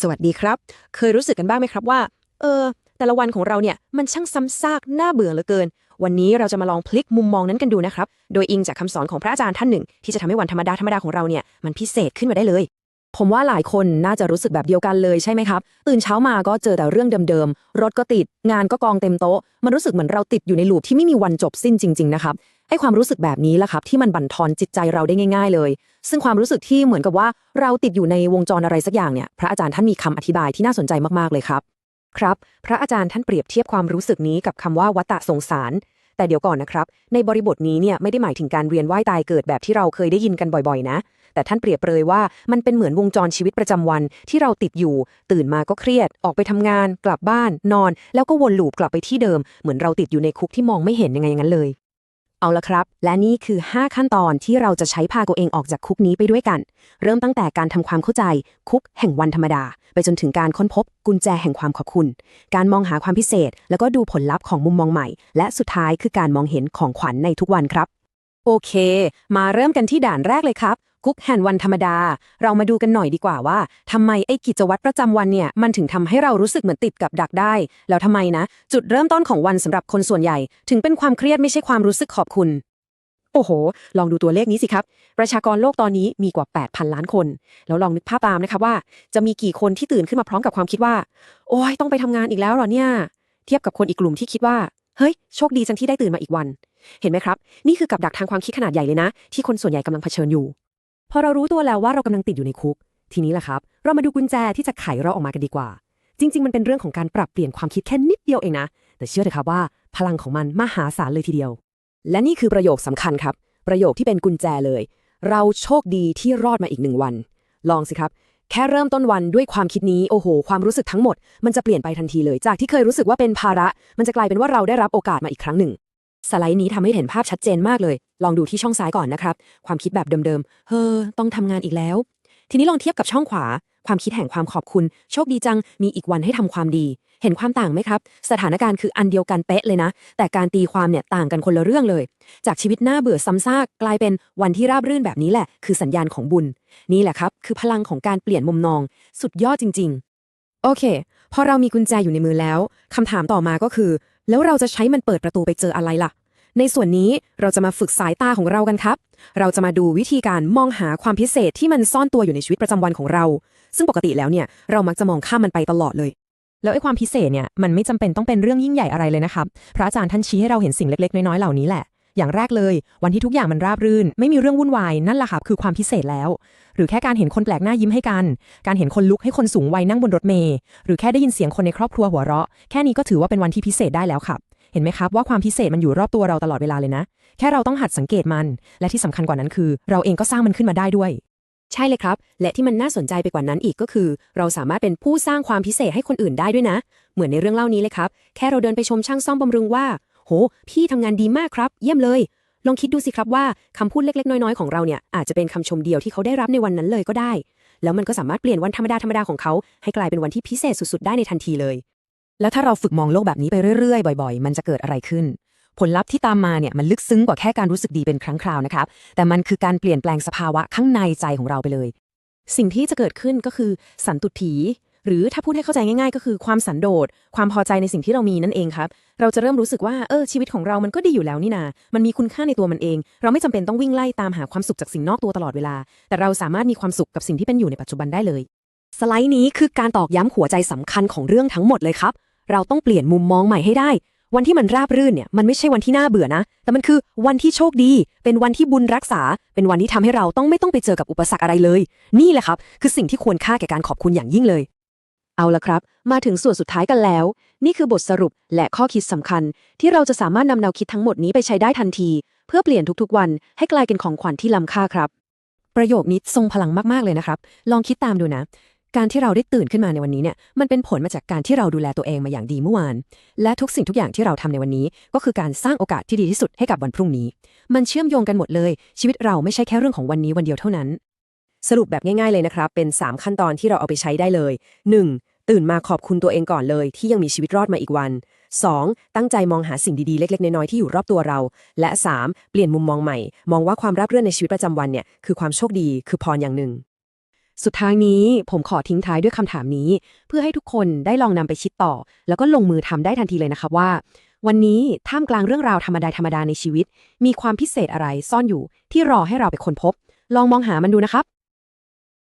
สวัสดีครับ เคยรู้สึกกันบ้างไหมครับว่า เออ แต่ละวันของเราเนี่ยมันช่างซ้ำซากน่าเบื่อเหลือเกิน วันนี้เราจะมาลองพลิกมุมมองนั้นกันดูนะครับ โดยอิงจากคำสอนของพระอาจารย์ท่านหนึ่ง ที่จะทำให้วันธรรมดาธรรมดาของเราเนี่ยมันพิเศษขึ้นมาได้เลย ผมว่าหลายคนน่าจะรู้สึกแบบเดียวกันเลยใช่ไหมครับ ตื่นเช้ามาก็เจอแต่เรื่องเดิมๆ รถก็ติด งานก็กองเต็มโต๊ะ มันรู้สึกเหมือนเราติดอยู่ในลูปที่ไม่มีวันจบสิ้นจริง ๆ นะครับไอ้ความรู้สึกแบบนี้แหละครับที่มันบั่นทอนจิตใจเราได้ง่าย ๆ เลย ซึ่งความรู้สึกที่เหมือนกับว่าเราติดอยู่ในวงจรอะไรสักอย่างเนี่ยพระอาจารย์ท่านมีคำอธิบายที่น่าสนใจมากๆเลยครับ ครับ พระอาจารย์ท่านเปรียบเทียบความรู้สึกนี้กับคำว่าวัตตะสงสาร แต่เดี๋ยวก่อนนะครับ ในบริบทนี้เนี่ยไม่ได้หมายถึงการเวียนว่ายตายเกิดแบบที่เราเคยได้ยินกันบ่อยๆ นะ แต่ท่านเปรียบเปรยว่ามันเป็นเหมือนวงจรชีวิตประจำวันที่เราติดอยู่ ตื่นมาก็เครียด ออกไปทำงาน กลับบ้าน นอน แล้วก็วนลูปกลับไปที่เดิม เหมือนเราติดอยู่ในคุกที่มองไม่เห็นยังไงอย่างนั้นเลย เอาละครับ และนี่คือ 5 ขั้นตอนที่เราจะใช้พาตัวเองออกจากคุกนี้ไปด้วยกัน เริ่มตั้งแต่การทำความเข้าใจคุกแห่งวันธรรมดา ไปจนถึงการค้นพบกุญแจแห่งความขอบคุณ การมองหาความพิเศษ แล้วก็ดูผลลัพธ์ของมุมมองใหม่ และสุดท้ายคือการมองเห็นของขวัญในทุกวันครับ โอเค มาเริ่มกันที่ด่านแรกเลยครับกุ๊กแห่งวันธรรมดา เรามาดูกันหน่อยดีกว่าว่าทำไมไอ้กิจวัตรประจำวันเนี่ย มันถึงทำให้เรารู้สึกเหมือนติดกับดักได้ แล้วทำไมนะ จุดเริ่มต้นของวันสำหรับคนส่วนใหญ่ ถึงเป็นความเครียดไม่ใช่ความรู้สึกขอบคุณ โอ้โห ลองดูตัวเลขนี้สิครับ ประชากรโลกตอนนี้มีกว่า 8,000 ล้านคน แล้วลองนึกภาพตามนะครับว่า จะมีกี่คนที่ตื่นขึ้นมาพร้อมกับความคิดว่า โอ้ยต้องไปทำงานอีกแล้วเหรอเนี่ย เทียบกับคนอีกกลุ่มที่คิดว่า เฮ้ย โชคดีจังที่ได้ตื่นมาอีกวัน เห็นไหมครับ นี่คือกับดักทางความคิดขนาดใหญ่เลยนะ ที่คนส่วนใหญ่กำลังเผชิญอยู่ พอเรารู้ตัวแล้วว่าเรากำลังติดอยู่ในคุก ทีนี้แหละครับ เรามาดูกุญแจที่จะไขเราออกมากันดีกว่า จริง ๆ มันเป็นเรื่องของการปรับเปลี่ยนความคิดแค่นิดเดียวเองนะ แต่เชื่อเถอะครับว่า พลังของมันมหาศาลเลยทีเดียว และนี่คือประโยคสำคัญครับ ประโยคที่เป็นกุญแจเลย เราโชคดีที่รอดมาอีกหนึ่งวัน ลองสิครับ แค่เริ่มต้นวันด้วยความคิดนี้โอ้โห ความรู้สึกทั้งหมด มันจะเปลี่ยนไปทันทีเลย จากที่เคยรู้สึกว่าเป็นภาระ มันจะกลายเป็นว่าเราได้รับโอกาสมาอีกครั้งหนึ่ง สไลด์นี้ทำให้เห็นภาพชัดเจนมากเลย ลองดูที่ช่องซ้ายก่อนนะครับ ความคิดแบบเดิมๆ เฮ้อ ต้องทำงานอีกแล้ว ทีนี้ลองเทียบกับช่องขวา ความคิดแห่งความขอบคุณ โชคดีจัง มีอีกวันให้ทำความดี เห็นความต่างไหมครับ สถานการณ์คืออันเดียวกันเป๊ะเลยนะ แต่การตีความเนี่ยต่างกันคนละเรื่องเลย จากชีวิตหน้าเบื่อซ้ำซากกลายเป็นวันที่ราบรื่นแบบนี้แหละ คือสัญญาณของบุญ นี่แหละครับ คือพลังของการเปลี่ยนมุมมอง สุดยอดจริง ๆ โอเค พอเรามีกุญแจอยู่ในมือแล้วคำถามต่อมาก็คือ แล้วเราจะใช้มันเปิดประตูไปเจออะไรล่ะ ในส่วนนี้เราจะมาฝึกสายตาของเรากันครับ เราจะมาดูวิธีการมองหาความพิเศษที่มันซ่อนตัวอยู่ในชีวิตประจำวันของเรา ซึ่งปกติแล้วเนี่ยเรามักจะมองข้ามมันไปตลอดเลย แล้วไอ้ความพิเศษเนี่ยมันไม่จำเป็นต้องเป็นเรื่องยิ่งใหญ่อะไรเลยนะครับ พระอาจารย์ท่านชี้ให้เราเห็นสิ่งเล็กๆ น้อยๆเหล่านี้แหละ อย่างแรกเลย วันที่ทุกอย่างมันราบรื่น ไม่มีเรื่องวุ่นวายนั่นแหละครับคือความพิเศษแล้ว หรือแค่การเห็นคนแปลกหน้ายิ้มให้กัน การเห็นคนลุกให้คนสูงวัยนั่งบนรถเมล์หรือแค่ได้ยินเสียงคนในครอบครัวหัวเราะ แค่นี้ก็ถือว่าเป็นวันที่พิเศษได้แล้วครับ เห็นไหมครับว่าความพิเศษมันอยู่รอบตัวเราตลอดเวลาเลยนะ แค่เราต้องหัดสังเกตมัน และที่สำคัญกว่านั้นคือ เราเองก็สร้างมันขึ้นมาได้ด้วย ใช่เลยครับ และที่มันน่าสนใจไปกว่านั้นอีกก็คือ เราสามารถเป็นผู้สร้างความพิเศษให้คนอื่นได้ด้วยนะ เหมือนในเรื่องเล่านี้เลยครับ แค่เราเดินไปชมช่างซ่อมบำรุงว่า โห พี่ทำงานดีมากครับ เยี่ยมเลย ลองคิดดูสิครับว่าคำพูดเล็กๆ น้อยๆ ของเราเนี่ยอาจจะเป็นคำชมเดียวที่เขาได้รับในวันนั้นเลยก็ได้ แล้วมันก็สามารถเปลี่ยนวันธรรมดาธรรมดาของเขาให้กลายเป็นวันที่พิเศษสุดๆได้ในทันทีเลย แล้วถ้าเราฝึกมองโลกแบบนี้ไปเรื่อยๆ บ่อย ๆ มันจะเกิดอะไรขึ้น ผลลัพธ์ที่ตามมาเนี่ยมันลึกซึ้งกว่าแค่การรู้สึกดีเป็นครั้งคราวนะครับ แต่มันคือการเปลี่ยนแปลงสภาวะข้างในใจของเราไปเลย สิ่งที่จะเกิดขึ้นก็คือสันตุถี หรือถ้าพูดให้เข้าใจง่าย ๆ ก็คือความสันโดษ ความพอใจในสิ่งที่เรามีนั่นเองครับ เราจะเริ่มรู้สึกว่าเออชีวิตของเรามันก็ดีอยู่แล้วนี่นา มันมีคุณค่าในตัวมันเอง เราไม่จำเป็นต้องวิ่งไล่ตามหาความสุขจากสิ่งนอกตัวตลอดเวลา แต่เราสามารถมีความสุขกับสิ่งที่เป็นอยู่ในปัจจุบันได้เลย สไลด์นี้คือการตอกย้ำหัวใจสำคัญของเรื่องทั้งหมดเลยครับ เราต้องเปลี่ยนมุมมองใหม่ให้ได้ วันที่มันราบรื่นเนี่ยมันไม่ใช่วันที่น่าเบื่อนะ แต่มันคือวันที่โชคดี เป็นวันที่บุญรักษา เป็นวันที่ทำให้เราต้องไม่ต้องไปเจอกับอุปสรรคอะไรเลย นี่แหละครับ คือสิ่งที่ควรค่าแก่การขอบคุณอย่างยิ่งเลย เอาละครับ มาถึงส่วนสุดท้ายกันแล้ว นี่คือบทสรุปและข้อคิดสำคัญ ที่เราจะสามารถนำแนวคิดทั้งหมดนี้ไปใช้ได้ทันที เพื่อเปลี่ยนทุกๆ วัน ให้กลายเป็นของขวัญที่ล้ำค่าครับประโยคนี้ทรงพลังมาก ๆ เลยนะครับ ลองคิดตามดูนะ การที่เราได้ตื่นขึ้นมาในวันนี้เนี่ยมันเป็นผลมาจากการที่เราดูแลตัวเองมาอย่างดีเมื่อวาน และทุกสิ่งทุกอย่างที่เราทำในวันนี้ ก็คือการสร้างโอกาสที่ดีที่สุดให้กับวันพรุ่งนี้ มันเชื่อมโยงกันหมดเลย ชีวิตเราไม่ใช่แค่เรื่องของวันนี้วันเดียวเท่านั้น สรุปแบบง่ายๆเลยนะครับ เป็น 3 ขั้นตอนที่เราเอาไปใช้ได้เลย 1. ตื่นมาขอบคุณตัวเองก่อนเลย ที่ยังมีชีวิตรอดมาอีกวัน 2. ตั้งใจมองหาสิ่งดีๆ เล็กๆ น้อยๆ ที่อยู่รอบตัวเรา และ 3. เปลี่ยนมุมมองใหม่ มองว่าความราบเรื่นในชีวิตประจำวันเนี่ย คือความโชคดี คือพรอย่างหนึ่ง สุดท้ายนี้ผมขอทิ้งท้ายด้วยคำถามนี้ เพื่อให้ทุกคนได้ลองนำไปคิดต่อ แล้วก็ลงมือทำได้ทันทีเลยนะครับว่า วันนี้ท่ามกลางเรื่องราวธรรมดาธรรมดาในชีวิต มีความพิเศษอะไรซ่อนอยู่ที่รอให้เราไปค้นพบ ลองมองหามันดูนะครับ